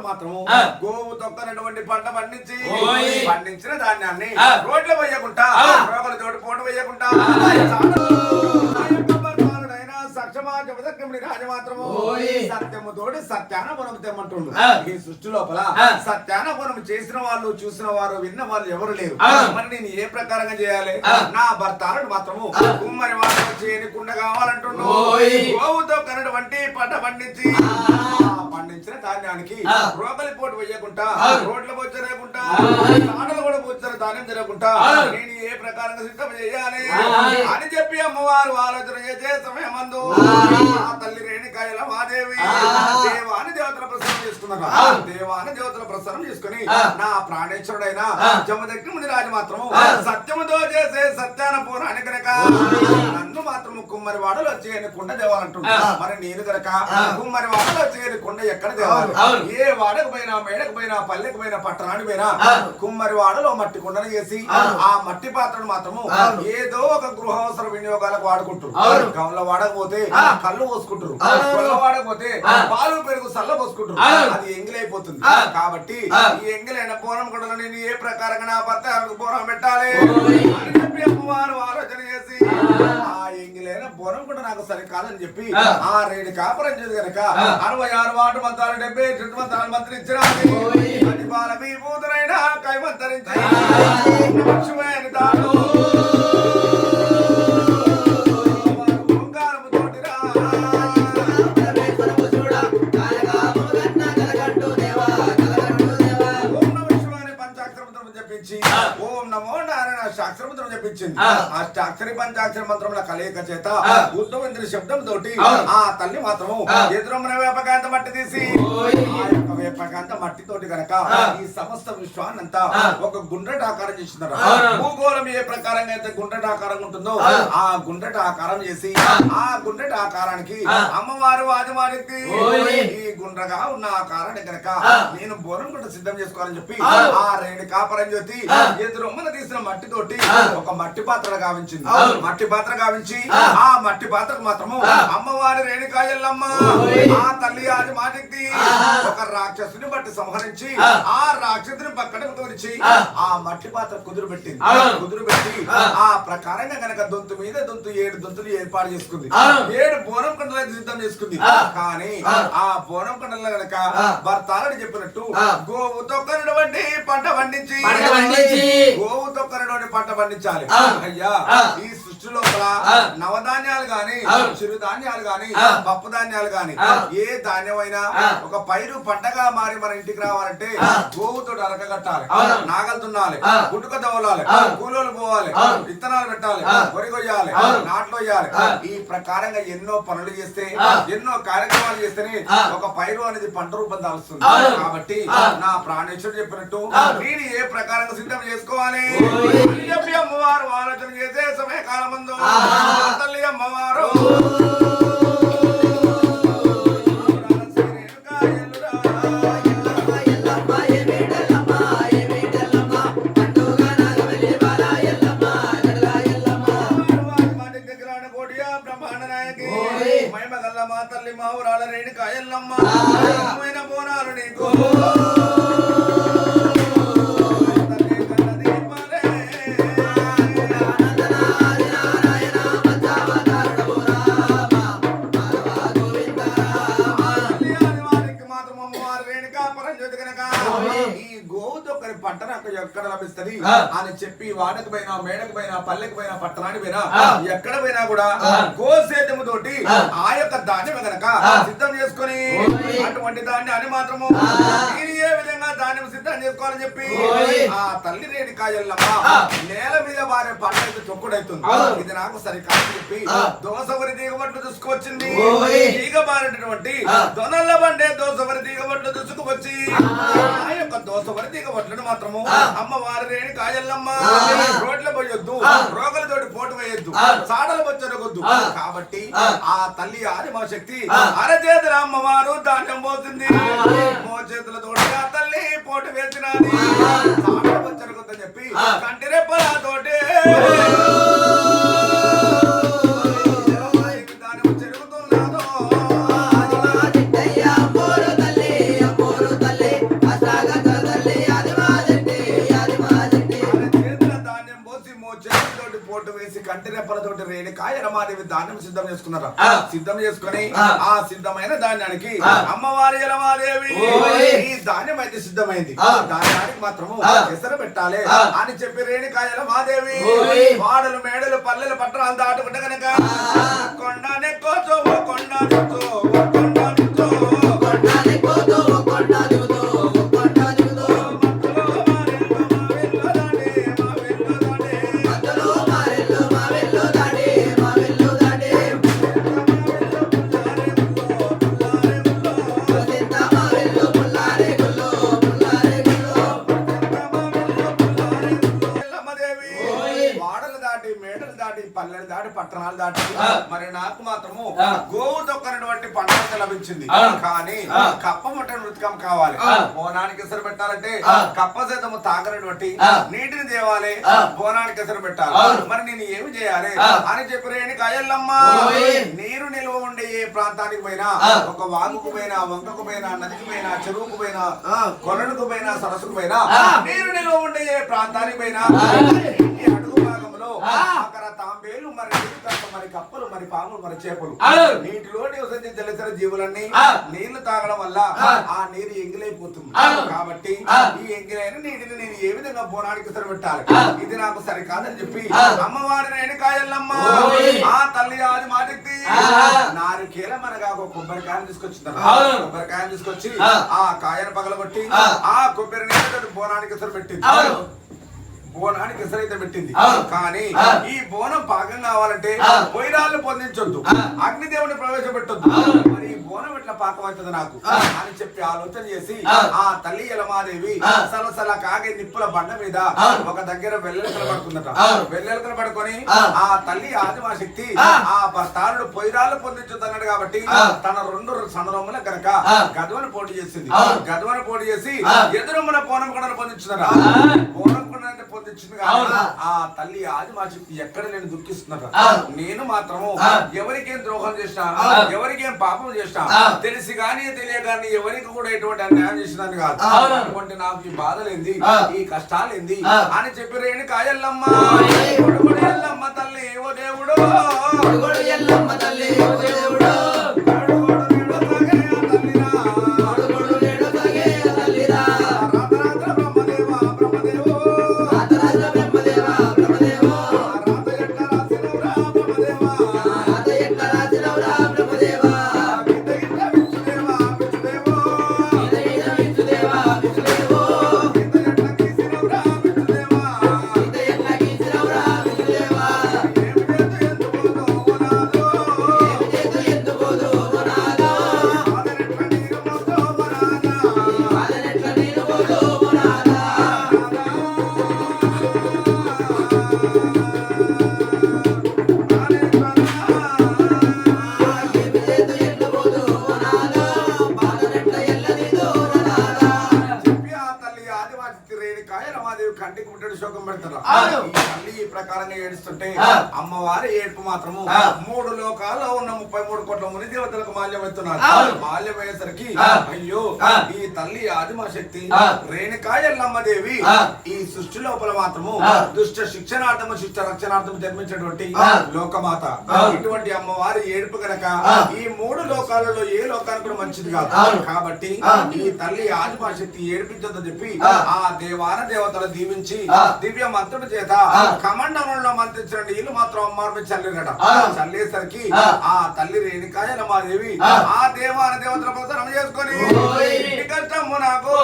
మాత్రము. గోవు తొక్కనటువంటి పంట పండించి. పండించిన ధాన్యాన్ని. రోడ్ల వేయకుండా. రోగల తోటి పోటు వేయకుండా రాజమాత్రము. సత్యము తోటి సత్యాన తెమ్మంటుండు. ఈ సృష్టి లోపల. సత్యాన చేసిన వాళ్ళు చూసిన వారు విన్న వాళ్ళు ఎవరు లేరు. మరి నేను ఏ ప్రకారంగా చేయాలి. నా భర్తాలను మాత్రము కుమ్మరి వాళ్ళు చేయని కుండ కావాలంటుండు. గోవుతో కనటువంటి పంట పండించి ధాన్యానికి ఆ. రోగలి పోటు వేయకుండా. రోడ్ల. ఆటలు కూడా బొచ్చర ధాన్యం తినకుండా. నేను ఏ ప్రకారంగా సిద్ధం చేయాలి. అని చెప్పి అమ్మవారు ఆలోచన చేసే సమయమందు ఆ. ఆ తల్లి రేణికాయల మాదేవి. దేవాని దేవతల ప్రసన్నం చేసుకున్నారు ఆ. దేవాని దేవతల ప్రసన్నం చేసుకుని. నా ప్రాణేశ్వరుడైన. జమదగ్ని ముని రాజు మాత్రము ఆ. సత్యముతో చేసే సత్యాన పూరాని కనుక నన్ను మాత్రం కుమ్మరి వాడలో వచ్చే కుండ దేవాలంటున్నా ఆ. మరి నేను కనుక. కుమ్మరి వాడలో కుండ ఎక్కడ దేవాలి. ఏ వాడకు పోయినా మేడకు పోయినా పల్లెకు పోయినా పట్టణానికి పోయినా. కుమ్మరి వాడలో మట్టి కుండను చేసి ఆ. మట్టి పాత్రను మాత్రము. ఏదో ఒక గృహావసర వినియోగాలకు వాడుకుంటారు. గౌన్లో వాడకపోతే. కళ్ళు పోసుకుంటారు వాడకపోతే. పాలు పెరుగు సల్ల పోసుకుంటారు. అది ఎంగిలైపోతుంది. కాబట్టి. ఈ ఎంగిలైన పూర్వం కూడా నేను ఏ ప్రకారంగా నా భర్త పూర్వం పెట్టాలి. అని చెప్పి అమ్మవారు ఆలోచన చేసి ఎంగిలైన పూర్వం కూడా నాకు సరికాదని చెప్పి ఆ. రేడి కాపురం చేసి కనుక ఆ. అరవై ఆరు వాటి మంత్రాలు డెబ్బై రెండు మంత్రాలు మంత్రించిన ఓయ్. అష్టాక్షరి పంచాక్షర మంత్రముల కలయిక చేత ఆ. ఉత్తమంత్రి శబ్దం తోటి. ఆ తల్లి మాత్రము ఆ. ఎదురమ్మన వేపకాంత మట్టి తీసి ఓయ్. ఆ యొక్క వేపకాంత మట్టి తోటి గనక. ఈ సమస్త విశ్వాన్నంతా ఆ. ఒక గుండ్రట ఆకారం అవును. భూగోళం ఏ ప్రకారంగా అయితే గుండ్రట ఆకారం ఉంటుందో ఆ. గుండ్రట ఆకారం చేసి ఆ. గుండ్రట ఆకారానికి. అమ్మవారు ఓయ్. ఈ గుండ్రగా ఉన్న ఆకారాన్ని గనక. నేను బోరం కూడా సిద్ధం చేసుకోవాలని చెప్పి ఆ. రెండు కాపరం జ్యోతి. ఎదురొమ్మన తీసిన మట్టి తోటి ఆ. ఒక మట్టి పాత్ర గావించింది. మట్టి పాత్ర గావించి ఆ. మట్టి పాత్రకు మాత్రము. అమ్మవారి రేణుకాయల్లమ్మ. ఆ తల్లి ఆది మాటికి. ఒక రాక్షసుని బట్టి సంహరించి ఆ. రాక్షసుని పక్కన గురించి ఆ. మట్టి పాత్ర కుదురు పెట్టింది. కుదురు పెట్టి ఆ. ప్రకారంగా గనక దొంతు మీద దొంతు ఏడు దొంతులు ఏర్పాటు చేసుకుంది. ఏడు బోనం కొండలు సిద్ధం చేసుకుంది. కానీ ఆ. బోనం కొండలో గనక ఆ. భర్తాలని చెప్పినట్టు. గోవు తొక్కనటువంటి పంట పండించి. గోవు తొక్కనటువంటి పంట పండించాలి. అయ్యా. ఈ సృష్టి లోపల. నవధాన్యాలు గాని. చిరుధాన్యాలు గాని. పప్పు ధాన్యాలు గాని. ఏ ధాన్యమైనా. ఒక పైరు పంటగా మారి మన ఇంటికి రావాలంటే. గోవుతో అరక కట్టాలి అవును. నాగలు దున్నాలి. గుట్టుక దవ్వాలి. కూలోలు పోవాలి. విత్తనాలు పెట్టాలి. వరి కొయ్యాలి. నాట్లు వేయాలి. ఈ ప్రకారంగా ఎన్నో పనులు చేస్తే. ఎన్నో కార్యక్రమాలు చేస్తేనే. ఒక పైరు అనేది పంట రూపం దాల్స్తుంది. కాబట్టి. నా ప్రాణేశ్వరుడు చెప్పినట్టు. నేను ఏ ప్రకారంగా సిద్ధం చేసుకోవాలి సమయకాలం వాడకు పోయినా మేడకు పోయినా పల్లెకు పోయినా పట్టణానికి పోయినా. ఎక్కడ పోయినా కూడా. గోసేద్యము తోటి ఆ. యొక్క ధాన్యం చేసుకొని ఓయ్. అటువంటి ధాన్యాన్ని మాత్రము ఏ విధంగా ధాన్యం సిద్ధం చేసుకోవాలని చెప్పి. ఆ తల్లి రేణి కాయల్లమ్మ. నేల మీద వారే పంట అయితే తొక్కుడైతుంది. ఇది నాకు సరికాదని చెప్పి ఆ. దోసవరి దిగబట్లు. తీగబారినటువంటి ఆ. దొనల్ల బండే దోసవరి తీగబట్లు తీసుకువచ్చి ఆ యొక్క దోసవరి తీగబట్లను మాత్రము. అమ్మవారి రేణి కాయల్లమ్మ. రోడ్ల పోయొద్దు. రోగలతోటి పోటు వేయొద్దు. సాడలు బొచ్చరగొద్దు ఆ. కాబట్టి ఆ. తల్లి ఆదిమ శక్తి ఆ. అరచేతుల అమ్మవారు పోతుంది మో ఆ తల్లి పోటు వేసినది. చెప్పి. కంటి ధాన్యం కంటి రెప్పలతోటి రేణుకాయ రమాదేవి ధాన్యం సిద్ధం చేసుకున్నారు. సిద్ధం చేసుకుని ఆ. సిద్ధమైన ధాన్యానికి. అమ్మవారి ఓయ్. ఈ ధాన్యం అయితే సిద్ధమైంది. ధాన్యానికి మాత్రము. ఎసరు పెట్టాలి. అని చెప్పి రేణుకాయ రమాదేవి ఓయ్. వాడలు మేడలు పల్లెలు పట్టణాలు దాటుకుంటే కనుక. కొండ నెక్కోచో ఓ కొండ నిచ్చో, ఆ. కానీ. కప్ప ముట్ట నృతకం కావాలి. బోనానికి ఎసరు పెట్టాలంటే. కప్ప సేతము తాగనటువంటి. నీటిని తేవాలి. బోనానికి ఎసరు పెట్టాలి. మరి నేను ఏమి చేయాలి. అని చెప్పి రేణి కాయల్లమ్మ. నీరు నిల్వ ఉండే ఏ ప్రాంతానికి పోయినా. ఒక వాగుకు పోయినా వంకకు పోయినా నదికి పోయినా చెరువుకు పోయినా. కొలనుకు పోయినా సరస్సుకు పోయినా. నీరు నిల్వ ఉండే ఏ ప్రాంతానికి పోయినా ఆ. అక్కడ తాంబేలు మరి మరి కప్పలు మరి పాములు మరి చేపలు. నీటిలో నివసించే జలచర జీవులన్నీ. నీళ్ళు తాగడం వల్ల ఆ. నీరు ఎంగిలైపోతుంది. కాబట్టి. ఈ ఎంగిలైన నీటిని నేను ఏ విధంగా బోనానికి సరిపెట్టాలి. ఇది నాకు సరికాదని చెప్పి. అమ్మవారి రేణుకాయల్లమ్మ ఓయ్. ఆ తల్లి ఆది మాటెత్తి ఆ. నాలుగేళ్ళ మనగా ఒక కొబ్బరికాయలు తీసుకొచ్చింది అవును. కొబ్బరికాయలు తీసుకొచ్చి ఆ. కాయను పగలగొట్టి ఆ. కొబ్బరి నీళ్ళతో బోనానికి ఎసరు పెట్టింది అవును. బోనానికి ఎసరైతే పెట్టింది. కానీ. ఈ బోనం పాకం కావాలంటే. పొయ్యిరాళ్ళు పొందించొద్దు. అగ్నిదేవుని ప్రవేశపెట్టొద్దు. మరి ఈ బోనం ఎట్లా పాకం అవుతుంది నాకు. అని చెప్పి ఆలోచన చేసి ఆ. తల్లి యలమాదేవి. సలసల కాగే నిప్పుల బండ మీద. ఒక దగ్గర వెల్లెలకలు పడుకుందట. వెల్లెలకలు పడుకొని ఆ. తల్లి ఆదిమాశక్తి ఆ. ఆ భర్తారుడు పొయ్యిరాళ్ళు పొందించొద్దు అన్నాడు కాబట్టి. తన రెండు సనరొమ్ముల గనక. గదవను పోటీ చేసింది. గదవను పోటీ చేసి ఆ. ఎదురొమ్మన పోనం కూడా పొందించున్నారా కాబట్టి ఆ తల్లి ఆదిమాశక్తి ఎక్కడ నేను దుఃఖిస్తున్నట. నేను మాత్రము. ఎవరికేం ద్రోహం చేసినా. ఎవరికేం పాపం చేసినా. తెలిసి కానీ తెలియగాని ఎవరికి కూడా ఎటువంటి అన్యాయం చేసినాను కాదు నాకు ఈ బాధలేంది. ఈ కష్టాలేంది. అని చెప్పి రేణు కాయల్లమ్మ ఎల్లమ్మ తల్లి ఓ దేవుడు ఎల్లమ్మ తల్లి ఓ దేవుడు అమ్మవారి ఏడుపు మాత్రము. మూడు లోకాల్లో ఉన్న ముప్పై మూడు కోట్ల ముని దేవతలకు మాల్యం ఎత్తున్నారు. మాల్యం అయ్యేసరికి. అయ్యో. ఈ తల్లి ఆదిమశక్తి ఆ. రేణుకాయ ఎల్లమ్మదేవి. ఈ సృష్టి లోపల మాత్రము. దుష్ట శిక్షణార్థము శిష్ట రక్షణార్థము జన్మించినటువంటి. లోకమాత. ఇటువంటి అమ్మవారి ఏడుపు గనక. ఈ మూడు లోకాలలో ఏ లోకానికి కూడా మంచిది కాదు. కాబట్టి. ఈ తల్లి ఆదిమాశక్తి ఏడిపించొద్దని చెప్పి ఆ. దేవాన దేవతలు దీవించి. దివ్య మంత్రుడి చేత. కమండలంలో మంత్రించిన నీళ్ళు మాత్రం అమ్మారు చల్లిరట ఆ. చల్లేసరికి ఆ. తల్లి రేణుకాయ రమాదేవి ఆ. దేవాన దేవతల ప్రసరం చేసుకొని కష్టము నాకు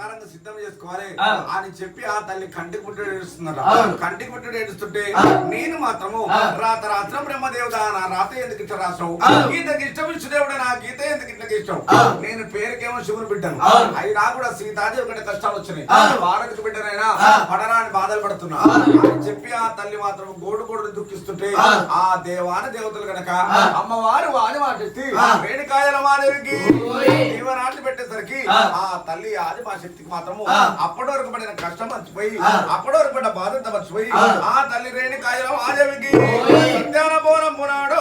ప్రకారంగా సిద్ధం చేసుకోవాలి. అని చెప్పి ఆ తల్లి కంటికి పుట్టడు ఏడుస్తున్నారు అవును. కంటికి పుట్టడు ఏడుస్తుంటే. నేను మాత్రము. రాత రాత్రం బ్రహ్మదేవుడ నా రాత ఎందుకు ఇట్లా రాసావు. గీతకి ఇష్టం విష్ణుదేవుడు నా గీత ఎందుకు ఇట్లా ఇష్టం. నేను పేరుకేమో శివుని బిడ్డను. అవి నాకు కూడా సీతాదేవి కంటే కష్టాలు వచ్చినాయి. పార్వతికి బిడ్డనైనా. పడరాని బాధలు పడుతున్నా. అని చెప్పి ఆ తల్లి మాత్రం గోడు గోడు దుఃఖిస్తుంటే ఆ. దేవాన దేవతలు గనక. అమ్మవారు ఆదిమాశక్తి ఆ. వేణుకాయల మాదేవికి ఆ. తల్లి ఆది మా శక్తికి మాత్రము అప్పటి వరకు పడిన కష్టం మర్చిపోయి అప్పటి వరకు పడిన బాధ మర్చిపోయి ఆ. తల్లి రేణి కాయలం ఆదేవికి సత్యాన పోనం పునాడు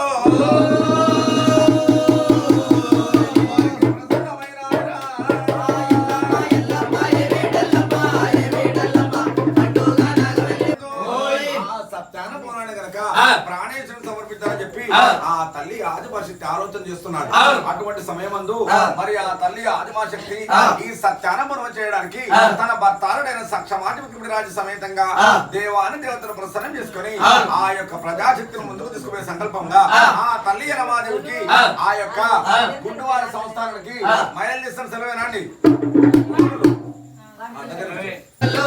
తల్లి ఆదిమశక్తి ఆలోచన చేస్తున్నాడు. అటువంటి సమయమందు ఆ. మరి ఆ తల్లి ఆదిమశక్తి ఆ. ఈ సత్యానంబరం చేయడానికి ఆ. తన భర్తారుడైన సక్షమాటి రాజు సమేతంగా ఆ. దేవాన్ని దేవతను ప్రసన్నం చేసుకొని ఆ. ఆ యొక్క ప్రజాశక్తిని ముందుకు తీసుకుపోయే సంకల్పంగా ఆ. ఆ తల్లి రమాదేవికి ఆ. ఆ యొక్క ఆ. గుండువారి సంస్థానానికి ఆ. మహిళలు ఇస్తున్న సెలవేనండి లో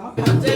na minha.